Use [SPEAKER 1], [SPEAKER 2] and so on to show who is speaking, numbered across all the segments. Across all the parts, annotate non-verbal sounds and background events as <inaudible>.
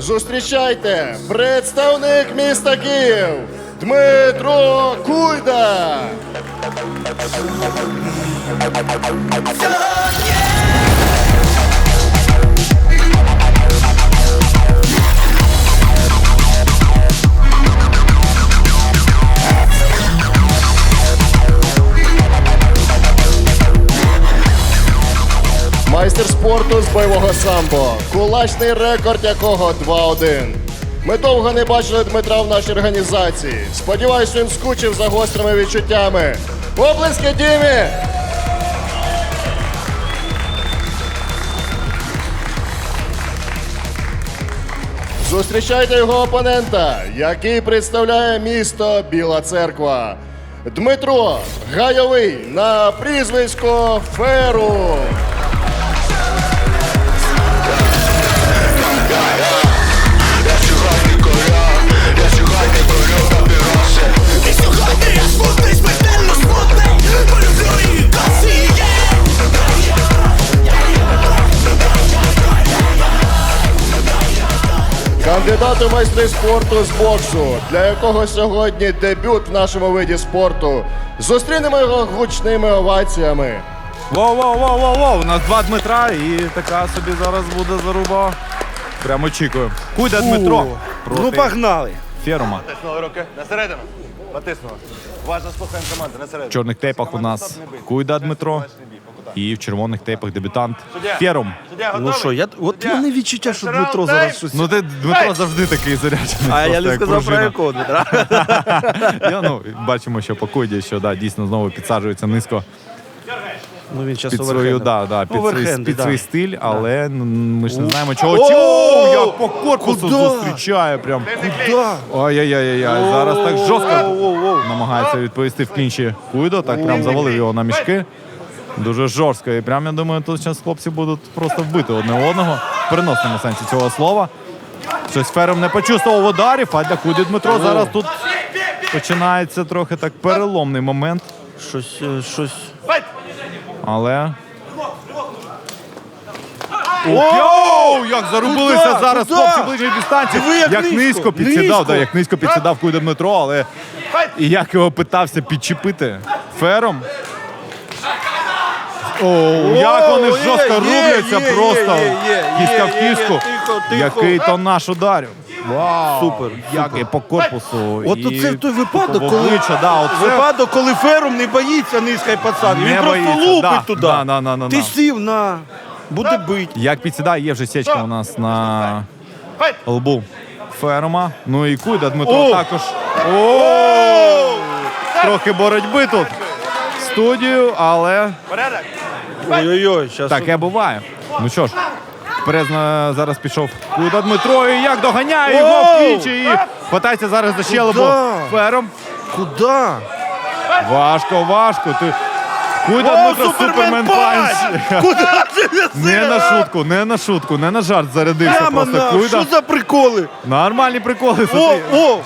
[SPEAKER 1] Зустрічайте представник міста Київ Дмитро Куйда. Спорту з бойового самбо, кулачний рекорд якого 2-1. Ми довго не бачили Дмитра в нашій організації. Сподіваюсь, він скучив за гострими відчуттями. Оплески Дімі! Зустрічайте його опонента, який представляє місто Біла Церква. Дмитро Гайовий на прізвисько Феру. Кандидат у майстри спорту з боксу, для якого сьогодні дебют в нашому виді спорту. Зустрінемо його гучними оваціями.
[SPEAKER 2] Воу, воу, воу, воу, воу. У нас два Дмитра і така собі зараз буде заруба. Прямо очікую. Куди Дмитро? Проти
[SPEAKER 3] Ну погнали.
[SPEAKER 2] Ферума.
[SPEAKER 4] Натиснули руки на середину. Натиснули. Уважно слухаємо команду на
[SPEAKER 2] В чорних тейпах у нас Куйда Дмитро. І в червоних тейпах дебютант Ферум.
[SPEAKER 3] Ну що, я от мене відчуття, що Дмитро зараз щось.
[SPEAKER 2] Ну ти Дмитро завжди такий заряджений.
[SPEAKER 3] А я не сказав про якого Дмитра. <laughs>
[SPEAKER 2] Я, ну, бачимо, що по Куйді, що да, дійсно знову підсаджується низько
[SPEAKER 3] Ну він
[SPEAKER 2] під свою, да, да, під, свій, під
[SPEAKER 3] да.
[SPEAKER 2] свій стиль, але ну, ми ж не знаємо, чого.
[SPEAKER 3] О!
[SPEAKER 2] Чого? Як по корпусу
[SPEAKER 3] Куда?
[SPEAKER 2] зустрічає прям.
[SPEAKER 3] Да.
[SPEAKER 2] Ой-ой-ой, зараз так жорстко намагається відповісти в клінчі Куйдо, так прям завалив його на мішки. Дуже жорстко. І прям я думаю, тут зараз хлопці будуть просто вбити одне одного в переносному сенсі цього слова. Щось Фером не почувствував ударів, а для Куді Дмитро зараз тут починається трохи так переломний момент.
[SPEAKER 3] Щось, е, щось.
[SPEAKER 2] Але. Йоу! Як зарубилися
[SPEAKER 3] Куда?
[SPEAKER 2] зараз
[SPEAKER 3] Куда?
[SPEAKER 2] хлопці ближньої дистанції.
[SPEAKER 3] Диви, як низько.
[SPEAKER 2] низько підсідав,
[SPEAKER 3] Низько.
[SPEAKER 2] Да, як низько підсідав Куйда Дмитро, але і як його питався підчепити фером. Оу, як вони
[SPEAKER 3] є,
[SPEAKER 2] жорстко
[SPEAKER 3] є,
[SPEAKER 2] рубляться
[SPEAKER 3] є,
[SPEAKER 2] просто
[SPEAKER 3] є,
[SPEAKER 2] в
[SPEAKER 3] тихо.
[SPEAKER 2] Який то наш ударів. Вау!
[SPEAKER 3] Супер,
[SPEAKER 2] Як
[SPEAKER 3] супер.
[SPEAKER 2] і по корпусу.
[SPEAKER 3] От
[SPEAKER 2] і
[SPEAKER 3] оце той випадок, коли
[SPEAKER 2] обличчя, да, оце
[SPEAKER 3] випадок, коли ферум не боїться низький пацан.
[SPEAKER 2] Не
[SPEAKER 3] Він просто
[SPEAKER 2] боїться,
[SPEAKER 3] лупить
[SPEAKER 2] да,
[SPEAKER 3] туди.
[SPEAKER 2] да, да, да, да,
[SPEAKER 3] Ти
[SPEAKER 2] да.
[SPEAKER 3] сів на. Буде бить.
[SPEAKER 2] Як підсідає, є вже січка у нас на лбу Ферма. Ну і Куйда Дмитро
[SPEAKER 3] О!
[SPEAKER 2] також. О! Трохи боротьби тут студію, але
[SPEAKER 4] Порядок.
[SPEAKER 3] Ой-ой-ой, зараз.
[SPEAKER 2] таке буває. Ну що ж, вперед на- зараз пішов Куйда Дмитро і як доганяє його
[SPEAKER 3] Оу!
[SPEAKER 2] вдвічі і хватається зараз за щелепу
[SPEAKER 3] Куда?
[SPEAKER 2] Фером.
[SPEAKER 3] Куди?
[SPEAKER 2] Важко, важко. Ти... Куйда
[SPEAKER 3] О,
[SPEAKER 2] Дмитро Супермен
[SPEAKER 3] панч!
[SPEAKER 2] панч. <laughs>
[SPEAKER 3] Куди ти
[SPEAKER 2] Не на шутку, не на шутку, не на жарт зарядився
[SPEAKER 3] Прямо
[SPEAKER 2] просто
[SPEAKER 3] на.
[SPEAKER 2] Куйда.
[SPEAKER 3] Що за приколи?
[SPEAKER 2] Нормальні приколи.
[SPEAKER 3] О,
[SPEAKER 2] смотри.
[SPEAKER 3] о!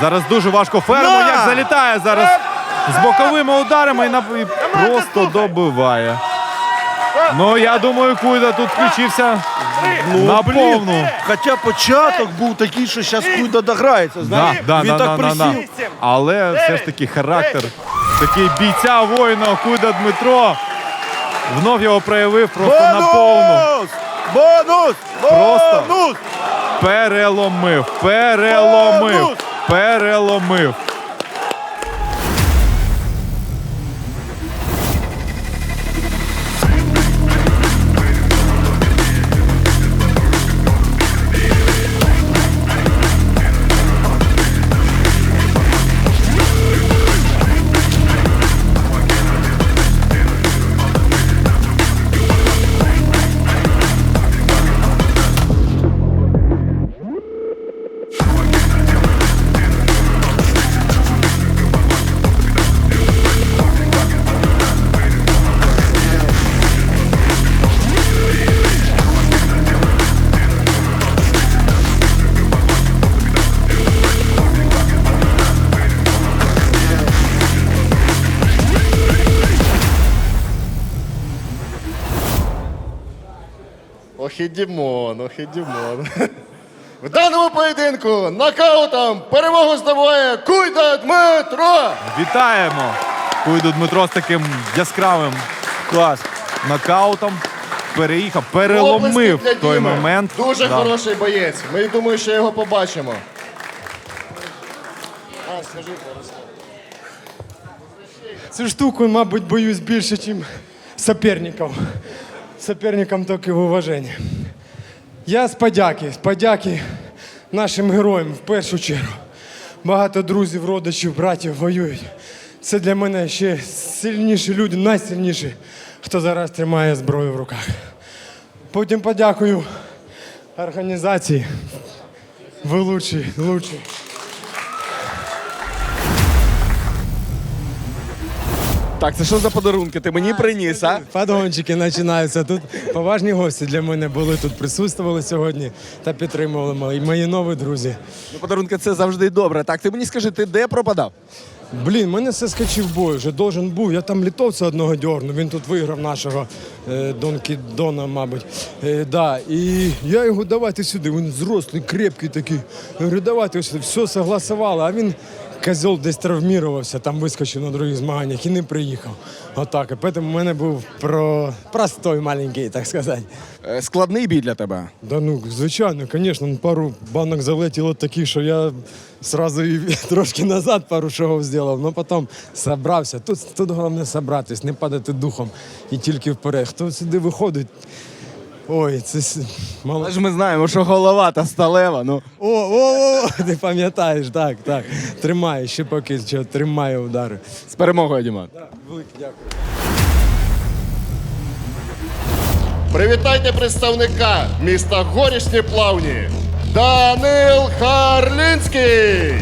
[SPEAKER 2] Зараз дуже важко ферму,
[SPEAKER 3] На!
[SPEAKER 2] як залітає зараз з боковими ударами і, на... і просто добиває. Ну, я думаю, Куйда тут включився на повну.
[SPEAKER 3] Хоча початок був такий, що зараз Куйда дограється. Знаєш?
[SPEAKER 2] да,
[SPEAKER 3] Він
[SPEAKER 2] да,
[SPEAKER 3] так
[SPEAKER 2] да, да,
[SPEAKER 3] присів.
[SPEAKER 2] да. Але все ж таки характер такий бійця воїна Куйда Дмитро. Внов його проявив просто на повну.
[SPEAKER 3] Бонус! Бонус!
[SPEAKER 2] Просто.
[SPEAKER 3] Бонус!
[SPEAKER 2] Переломив, переломив,
[SPEAKER 3] Бонус!
[SPEAKER 2] переломив.
[SPEAKER 1] Ох і Дімон, ох і Дімон. В даному поєдинку нокаутом перемогу здобуває Куйда Дмитро.
[SPEAKER 2] Вітаємо! Куйду Дмитро з таким яскравим
[SPEAKER 3] Клас.
[SPEAKER 2] нокаутом. Переїхав,
[SPEAKER 1] Оплески
[SPEAKER 2] переломив
[SPEAKER 1] для
[SPEAKER 2] той
[SPEAKER 1] Діми.
[SPEAKER 2] момент.
[SPEAKER 1] Дуже
[SPEAKER 2] Да.
[SPEAKER 1] хороший боєць. Ми думаю, що його побачимо. А, скажи.
[SPEAKER 5] Цю штуку, мабуть, боюсь більше, ніж соперників. Соперникам тільки в уваженні. Я з подяки, з подяки нашим героям в першу чергу. Багато друзів, родичів, братів воюють. Це для мене ще сильніші люди, найсильніші, хто зараз тримає зброю в руках. Потім подякую організації. Ви лучші, лучші.
[SPEAKER 6] Так, це що за подарунки? Ти мені приніс, а?
[SPEAKER 5] Падгончики починаються. Тут поважні гості для мене були тут, присутствували сьогодні та підтримували мої, мої нові друзі.
[SPEAKER 6] Ну, подарунки це завжди добре. Так, ти мені скажи, ти де пропадав?
[SPEAKER 5] Блін, мене все скачив бой, вже должен був. Я там літовця одного дьорнув, він тут виграв нашого е, Донкі Дона, мабуть. Е, да. І я його давайте сюди. Він зрослий, крепкий такий. Я говорю, давайте ось все согласували, а він. Козел десь травмірувався, там вискочив на других змаганнях і не приїхав. Отак. І тому в мене був про... простой маленький, так сказати.
[SPEAKER 6] Е, Складний бій для тебе.
[SPEAKER 5] Да ну, звичайно, звісно, ну, пару банок залетіло такі, що я сразу і <laughs> трошки назад пару шагів зробив, але потім зібрався. Тут, тут головне зібратись, не падати духом і тільки вперед. Хто сюди виходить? Ой, це с- мало.
[SPEAKER 6] Але ж ми знаємо, що голова та сталева. Ну
[SPEAKER 5] О, о, о, <laughs> ти пам'ятаєш, так, так. Тримаю, ще поки що тримаю удари.
[SPEAKER 6] з перемогою, Діман.
[SPEAKER 5] Велике дякую.
[SPEAKER 1] Привітайте представника міста Горішні Плавні Данил Харлінський.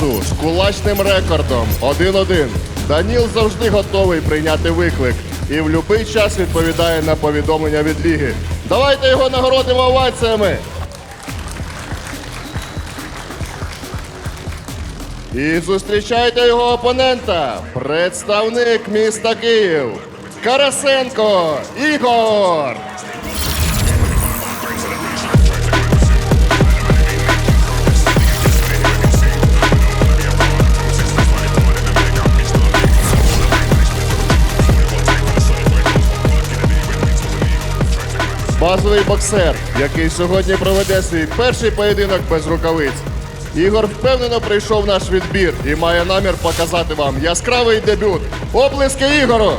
[SPEAKER 1] КМС з кулачним рекордом 1-1. Даніл завжди готовий прийняти виклик і в будь-який час відповідає на повідомлення від ліги. Давайте його нагородимо оваціями. І зустрічайте його опонента, представник міста Київ Карасенко Ігор. Базовий боксер, який сьогодні проведе свій перший поєдинок без рукавиць. Ігор впевнено прийшов наш відбір і має намір показати вам яскравий дебют. Оплески Ігору!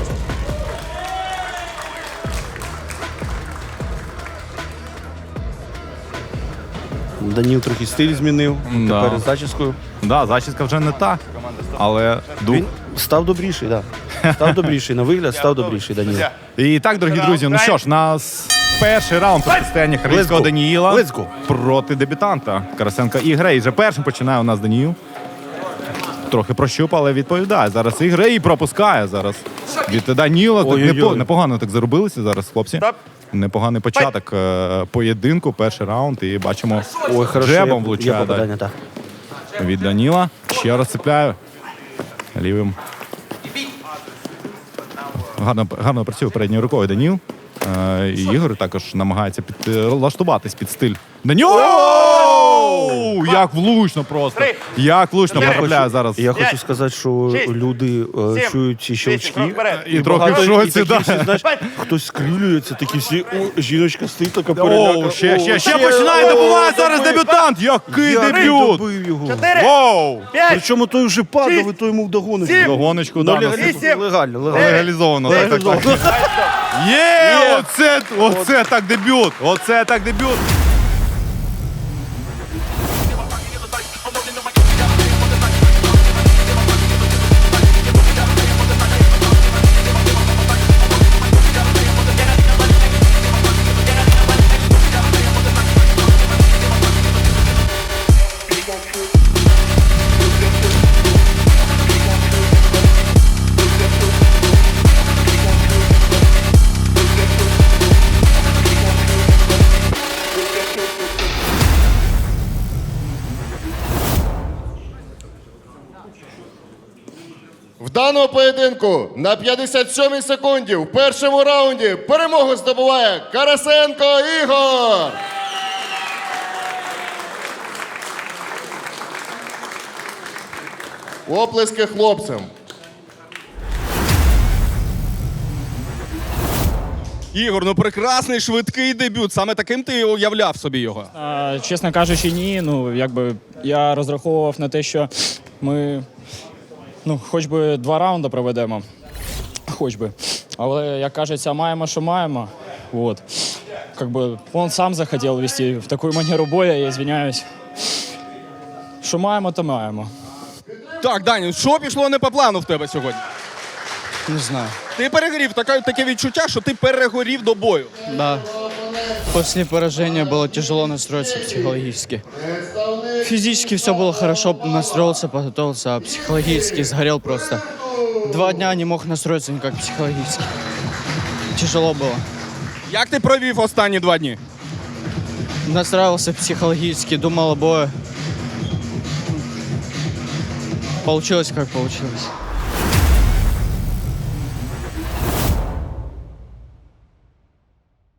[SPEAKER 3] Даніл трохи стиль змінив.
[SPEAKER 2] Да.
[SPEAKER 3] Тепер з зачіскою.
[SPEAKER 2] Да, зачіска вже не та, але дух.
[SPEAKER 3] Він став добріший, так. Да. Став добріший. На вигляд став добріший Даніл.
[SPEAKER 2] І так, дорогі друзі, ну що ж, нас перший раунд протистояння Харлінського
[SPEAKER 3] Let's.
[SPEAKER 2] Даніїла
[SPEAKER 3] Let's go.
[SPEAKER 2] проти дебютанта Карасенка Ігре. І вже першим починає у нас Даніїл. Трохи прощупав, але відповідає. Зараз Ігре і пропускає зараз. Від Даніла так
[SPEAKER 3] Ой-ой-ой.
[SPEAKER 2] непо- непогано так заробилися зараз, хлопці. Непоганий початок е, поєдинку, перший раунд. І бачимо,
[SPEAKER 3] Ой, хорошо.
[SPEAKER 2] джебом
[SPEAKER 3] є- є
[SPEAKER 2] влучає да,
[SPEAKER 3] попадання, так.
[SPEAKER 2] від Даніла. Ще раз цепляю. Лівим. Гарно, гарно працює передньою рукою Даніл. Е, Ігор також намагається підлаштуватись під стиль. На Оу! Як влучно просто. Як влучно потрапляє зараз.
[SPEAKER 3] Я хочу сказати, що люди е, чують ці щелчки.
[SPEAKER 2] І трохи в шоці,
[SPEAKER 3] і такі
[SPEAKER 2] да.
[SPEAKER 3] всі, знаєш, хтось скрилюється, такі всі, о, жіночка стоїть така переляка.
[SPEAKER 2] ще,
[SPEAKER 3] О,
[SPEAKER 2] ще, ще починає добувати зараз дебютант! Який
[SPEAKER 3] Як
[SPEAKER 2] дебют!
[SPEAKER 3] добив його.
[SPEAKER 2] Воу!
[SPEAKER 3] Причому той вже падав, і той йому вдогоночку.
[SPEAKER 2] Догоночку,
[SPEAKER 3] Ну,
[SPEAKER 2] да,
[SPEAKER 3] легально,
[SPEAKER 2] насип-
[SPEAKER 3] легально, легально.
[SPEAKER 2] легалізовано. так, так, так. Є! Оце, оце так дебют! Оце так дебют!
[SPEAKER 1] Даному поєдинку на 57-й секунді в першому раунді перемогу здобуває Карасенко Ігор. Оплески хлопцям.
[SPEAKER 6] Ігор, ну прекрасний швидкий дебют. Саме таким ти уявляв собі його.
[SPEAKER 7] А, чесно кажучи, ні. Ну, якби я розраховував на те, що ми ну, хоч би два раунди проведемо. Хоч би. Але, як кажеться, маємо, що маємо. Вот. Как бы он сам захотел вести в таку манеру боя, я извиняюсь. Що маємо, то маємо.
[SPEAKER 6] Так, Дані, що пішло не по плану в тебе сьогодні?
[SPEAKER 8] Не знаю.
[SPEAKER 6] Ти перегорів, таке, таке відчуття, що ти перегорів до бою.
[SPEAKER 8] Да. После поражения было тяжело настроиться психологически. Физически все было хорошо, настроился, подготовился, а психологически сгорел просто. Два дня не мог настроиться никак психологически. Тяжело было.
[SPEAKER 6] Як ти провів останні два дні?
[SPEAKER 8] Настраивался психологически, думал о бою. Получилось как получилось.